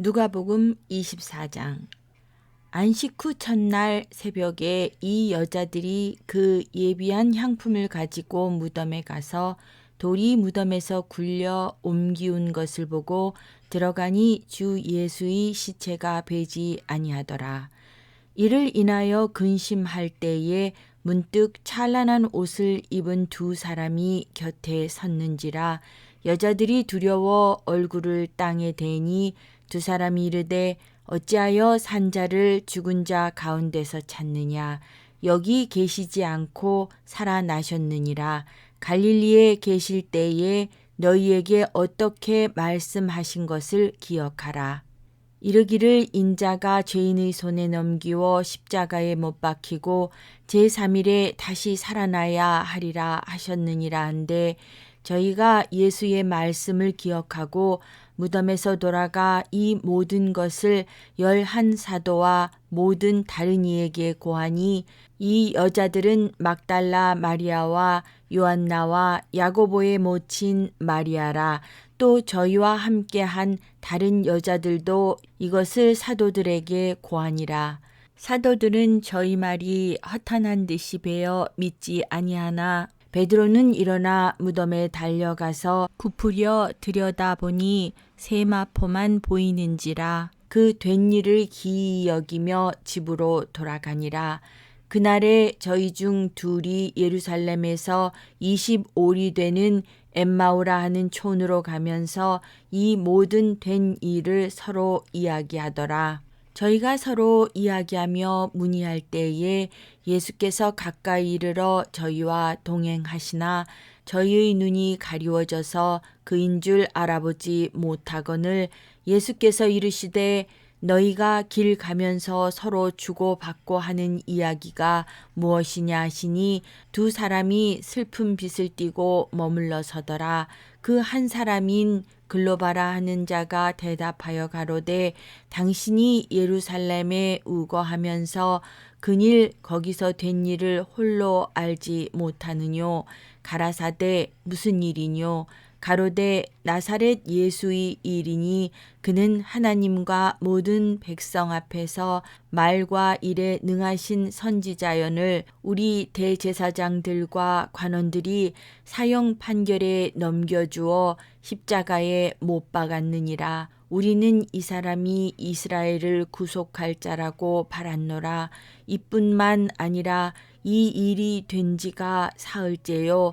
누가복음 24장 안식 후 첫날 새벽에 이 여자들이 그 예비한 향품을 가지고 무덤에 가서 돌이 무덤에서 굴려 옮기운 것을 보고 들어가니 주 예수의 시체가 베지 아니하더라. 이를 인하여 근심할 때에 문득 찬란한 옷을 입은 두 사람이 곁에 섰는지라 여자들이 두려워 얼굴을 땅에 대니 두 사람이 이르되 어찌하여 산자를 죽은 자 가운데서 찾느냐? 여기 계시지 않고 살아나셨느니라. 갈릴리에 계실 때에 너희에게 어떻게 말씀하신 것을 기억하라. 이르기를 인자가 죄인의 손에 넘기워 십자가에 못 박히고 제3일에 다시 살아나야 하리라 하셨느니라 한데 저희가 예수의 말씀을 기억하고 무덤에서 돌아가 이 모든 것을 열한 사도와 모든 다른 이에게 고하니 이 여자들은 막달라 마리아와 요한나와 야고보의 모친 마리아라 또 저희와 함께한 다른 여자들도 이것을 사도들에게 고하니라. 사도들은 저희 말이 허탄한 듯이 배어 믿지 아니하나 베드로는 일어나 무덤에 달려가서 구부려 들여다보니 세마포만 보이는지라 그 된 일을 기이 여기며 집으로 돌아가니라. 그날에 저희 중 둘이 예루살렘에서 25리 되는 엠마우라 하는 촌으로 가면서 이 모든 된 일을 서로 이야기하더라. 저희가 서로 이야기하며 문의할 때에 예수께서 가까이 이르러 저희와 동행하시나 저희의 눈이 가리워져서 그인 줄 알아보지 못하거늘 예수께서 이르시되 너희가 길 가면서 서로 주고받고 하는 이야기가 무엇이냐 하시니 두 사람이 슬픈 빛을 띠고 머물러 서더라. 그 한 사람인 글로바라 하는 자가 대답하여 가로되 당신이 예루살렘에 우거하면서 그일 거기서 된 일을 홀로 알지 못하느뇨 가라사대 무슨 일이뇨 가로되 나사렛 예수의 일이니 그는 하나님과 모든 백성 앞에서 말과 일에 능하신 선지자연을 우리 대제사장들과 관원들이 사형 판결에 넘겨주어 십자가에 못 박았느니라. 우리는 이 사람이 이스라엘을 구속할 자라고 바랐노라. 이뿐만 아니라 이 일이 된 지가 사흘째요.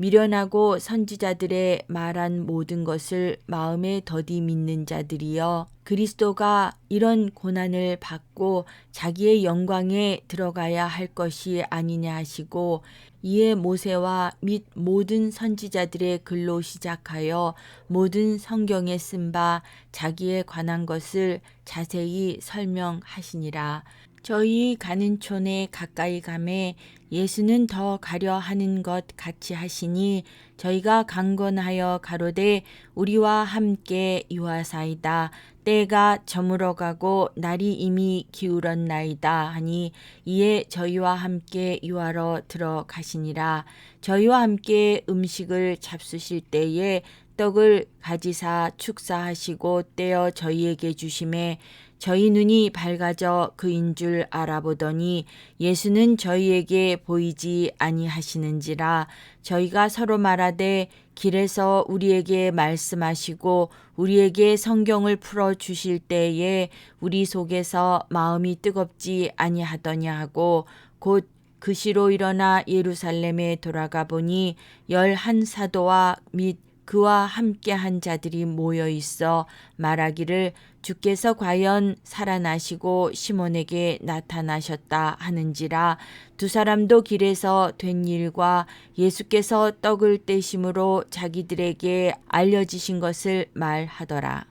미련하고 선지자들의 말한 모든 것을 마음에 더디 믿는 자들이여 그리스도가 이런 고난을 받고 자기의 영광에 들어가야 할 것이 아니냐 하시고 이에 모세와 및 모든 선지자들의 글로 시작하여 모든 성경에 쓴 바 자기에 관한 것을 자세히 설명하시니라. 저희 가는 촌에 가까이 감에 예수는 더 가려 하는 것 같이 하시니 저희가 강건하여 가로되 우리와 함께 유하사이다. 때가 저물어 가고 날이 이미 기울었나이다 하니 이에 저희와 함께 유하러 들어가시니라. 저희와 함께 음식을 잡수실 때에 떡을 가지사 축사하시고 떼어 저희에게 주심에 저희 눈이 밝아져 그인 줄 알아보더니 예수는 저희에게 보이지 아니하시는지라 저희가 서로 말하되 길에서 우리에게 말씀하시고 우리에게 성경을 풀어 주실 때에 우리 속에서 마음이 뜨겁지 아니하더냐 하고 곧 그시로 일어나 예루살렘에 돌아가 보니 열한 사도와 및 그와 함께 한 자들이 모여 있어 말하기를 주께서 과연 살아나시고 시몬에게 나타나셨다 하는지라 두 사람도 길에서 된 일과 예수께서 떡을 떼심으로 자기들에게 알려지신 것을 말하더라.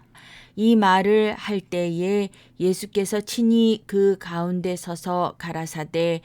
이 말을 할 때에 예수께서 친히 그 가운데 서서 가라사대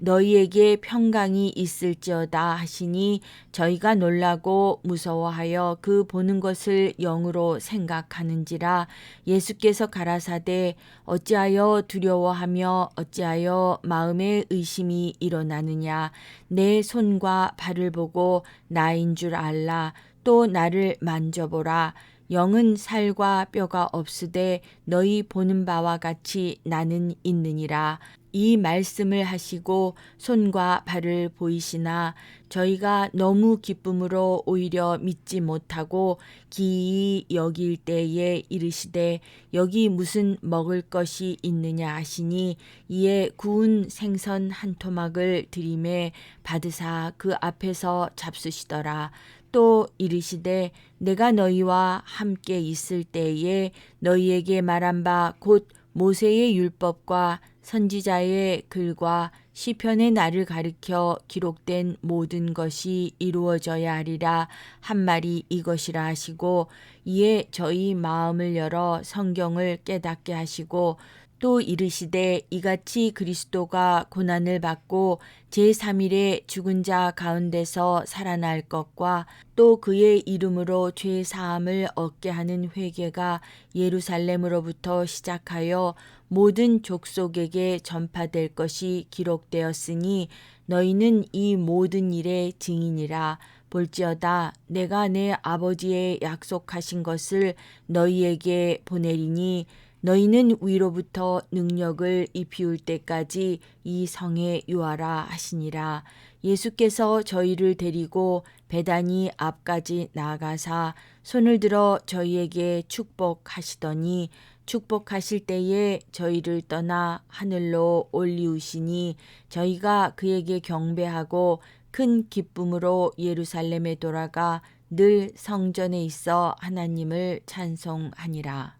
너희에게 평강이 있을지어다 하시니 저희가 놀라고 무서워하여 그 보는 것을 영으로 생각하는지라 예수께서 가라사대 어찌하여 두려워하며 어찌하여 마음에 의심이 일어나느냐? 내 손과 발을 보고 나인 줄 알라. 또 나를 만져보라 영은 살과 뼈가 없으되 너희 보는 바와 같이 나는 있느니라. 이 말씀을 하시고 손과 발을 보이시나 저희가 너무 기쁨으로 오히려 믿지 못하고 기이 여길 때에 이르시되 여기 무슨 먹을 것이 있느냐 하시니 이에 구운 생선 한 토막을 드림에 받으사 그 앞에서 잡수시더라. 또 이르시되 내가 너희와 함께 있을 때에 너희에게 말한 바 곧 모세의 율법과 선지자의 글과 시편의 날을 가리켜 기록된 모든 것이 이루어져야 하리라 한 말이 이것이라 하시고 이에 저희 마음을 열어 성경을 깨닫게 하시고 또 이르시되 이같이 그리스도가 고난을 받고 제3일에 죽은 자 가운데서 살아날 것과 또 그의 이름으로 죄 사함을 얻게 하는 회개가 예루살렘으로부터 시작하여 모든 족속에게 전파될 것이 기록되었으니 너희는 이 모든 일의 증인이라. 볼지어다 내가 내 아버지의 약속하신 것을 너희에게 보내리니 너희는 위로부터 능력을 입히울 때까지 이 성에 유하라 하시니라. 예수께서 저희를 데리고 배단이 앞까지 나아가사 손을 들어 저희에게 축복하시더니 축복하실 때에 저희를 떠나 하늘로 올리우시니 저희가 그에게 경배하고 큰 기쁨으로 예루살렘에 돌아가 늘 성전에 있어 하나님을 찬송하니라.